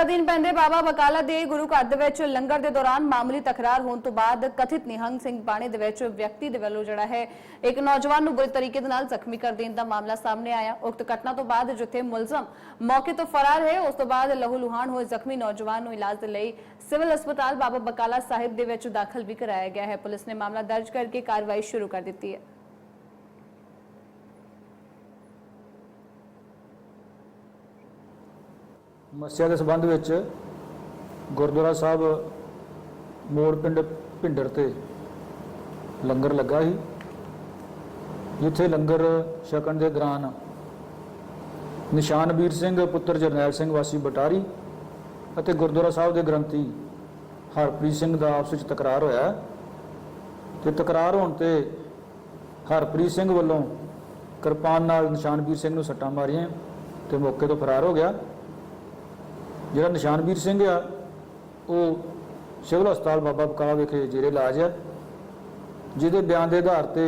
ਗੁਰਦੁਆਰਾ ਅਧੀਨ ਪੈਂਦੇ ਬਾਬਾ ਬਕਾਲਾ ਦੇ ਗੁਰੂ ਘਰ ਦੇ ਵਿੱਚ ਲੰਗਰ ਦੇ ਦੌਰਾਨ ਮਾਮੂਲੀ ਤਕਰਾਰ ਹੋਣ ਤੋਂ ਬਾਅਦ ਕਥਿਤ ਨਿਹੰਗ ਸਿੰਘ ਬਾਣੇ ਦੇ ਵਿੱਚ ਵਿਅਕਤੀ ਦੇ ਵੱਲੋਂ ਜਿਹੜਾ ਹੈ, ਇੱਕ ਨੌਜਵਾਨ ਨੂੰ ਬੁਰੀ ਤਰੀਕੇ ਦੇ ਨਾਲ ਜ਼ਖਮੀ ਕਰ ਦੇਣ ਦਾ ਮਾਮਲਾ ਸਾਹਮਣੇ ਆਇਆ। ਉਕਤ ਘਟਨਾ ਤੋਂ ਬਾਅਦ ਜਿੱਥੇ ਮੁਲਜ਼ਮ ਮੌਕੇ ਤੋਂ ਫਰਾਰ ਹੈ, ਉਸ ਤੋਂ ਬਾਅਦ ਲਹੂ ਲੁਹਾਨ ਹੋਏ ਜ਼ਖਮੀ ਨੌਜਵਾਨ ਨੂੰ ਇਲਾਜ ਦੇ ਲਈ ਸਿਵਲ ਹਸਪਤਾਲ ਬਾਬਾ ਬਕਾਲਾ ਸਾਹਿਬ ਦੇ ਵਿੱਚ ਦਾਖਲ ਵੀ ਕਰਾਇਆ ਗਿਆ ਹੈ। ਪੁਲਿਸ ਨੇ ਮਾਮਲਾ ਦਰਜ ਕਰਕੇ ਕਾਰਵਾਈ ਸ਼ੁਰੂ ਕਰ ਦਿੱਤੀ ਹੈ। ਮੱਸਿਆ ਦੇ ਸੰਬੰਧ ਵਿੱਚ ਗੁਰਦੁਆਰਾ ਸਾਹਿਬ ਮੋੜ ਪਿੰਡ ਭਿੰਡਰ ਤੇ ਲੰਗਰ ਲੱਗਾ ਸੀ, ਜਿੱਥੇ ਲੰਗਰ ਛਕਣ ਦੇ ਦੌਰਾਨ ਨਿਸ਼ਾਨਵੀਰ ਸਿੰਘ, ਪੁੱਤਰ ਜਰਨੈਲ ਸਿੰਘ ਵਾਸੀ ਬਟਾਰੀ ਅਤੇ ਗੁਰਦੁਆਰਾ ਸਾਹਿਬ ਦੇ ਗ੍ਰੰਥੀ ਹਰਪ੍ਰੀਤ ਸਿੰਘ ਦਾ ਆਪਸ ਵਿੱਚ ਤਕਰਾਰ ਹੋਇਆ। ਤੇ ਤਕਰਾਰ ਹੋਣ ਤੇ ਹਰਪ੍ਰੀਤ ਸਿੰਘ ਵੱਲੋਂ ਕਿਰਪਾਨ ਨਾਲ ਨਿਸ਼ਾਨਵੀਰ ਸਿੰਘ ਨੂੰ ਸੱਟਾਂ ਮਾਰੀਆਂ ਤੇ ਮੌਕੇ ਤੋਂ ਫਰਾਰ ਹੋ ਗਿਆ। ਜਿਹੜਾ ਨਿਸ਼ਾਨਵੀਰ ਸਿੰਘ ਆ, ਉਹ ਸਿਵਲ ਹਸਪਤਾਲ ਬਾਬਾ ਬਕਾਲਾ ਵਿਖੇ ਜੇਰੇ ਇਲਾਜ ਹੈ ਜਿਹਦੇ ਬਿਆਨ ਦੇ ਆਧਾਰ ਤੇ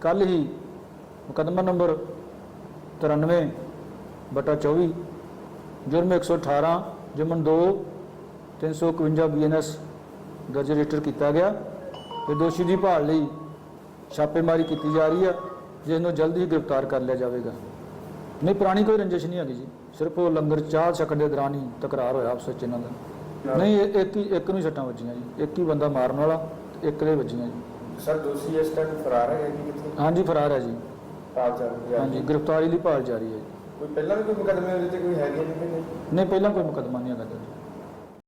ਕੱਲ ਹੀ ਮੁਕੱਦਮਾ ਨੰਬਰ 93 ਬਟਾ 24 ਜੁਰਮ 118 ਜਮਨ 2 351 ਬੀਐਨਐਸ ਦਰਜ ਰਜਿਸਟਰ ਕੀਤਾ ਗਿਆ ਤੇ ਦੋਸ਼ੀ ਦੀ ਭਾਲ ਲਈ ਛਾਪੇਮਾਰੀ ਕੀਤੀ ਜਾ ਰਹੀ ਹੈ ਜਿਸ ਨੂੰ ਜਲਦੀ ਹੀ ਗ੍ਰਿਫਤਾਰ ਕਰ ਲਿਆ ਜਾਵੇਗਾ। ਨਹੀਂ ਪੁਰਾਣੀ ਕੋਈ ਰੰਜਿਸ਼ ਨਹੀਂ ਹੈਗੀ ਜੀ। ਸਿਰਫ ਉਹ ਲੰਗਰ ਚਾਹ ਛਕਣ ਦੇ ਦੌਰਾਨ ਹੀ ਤਕਰਾਰ ਹੋਇਆ ਆਪਸ ਵਿੱਚ ਇਹਨਾਂ ਦਾ। ਨਹੀਂ ਇਹ ਇੱਕ ਹੀ ਇੱਕ ਨੂੰ ਹੀ ਸੱਟਾਂ ਵੱਜੀਆਂ ਜੀ। ਇੱਕ ਹੀ ਬੰਦਾ ਮਾਰਨ ਵਾਲਾ ਤੇ ਇੱਕ ਦੇ ਵੱਜੀਆਂ ਜੀ। ਸਰ ਦੋਸ਼ੀ ਇਸ ਟਾਈਮ ਫਰਾਰ ਹੈ ਕਿ ਕਿੱਥੇ? ਹਾਂਜੀ ਫਰਾਰ ਹੈ ਜੀ। ਪਾਲ ਚੱਲ ਰਿਹਾ ਹਾਂਜੀ ਗ੍ਰਿਫਤਾਰੀ ਲਈ ਭਾਲ ਜਾਰੀ ਹੈ ਜੀ। ਕੋਈ ਪਹਿਲਾਂ ਵੀ ਕੋਈ ਮੁਕਦਮੇ ਉਹਦੇ ਤੇ ਕੋਈ ਹੈਗੇ ਨਹੀਂ ਕਿ ਨਹੀਂ ਨਹੀਂ ਪਹਿਲਾਂ ਕੋਈ ਮੁਕੱਦਮਾ ਨਹੀਂ ਹੈਗਾ ਜੀ।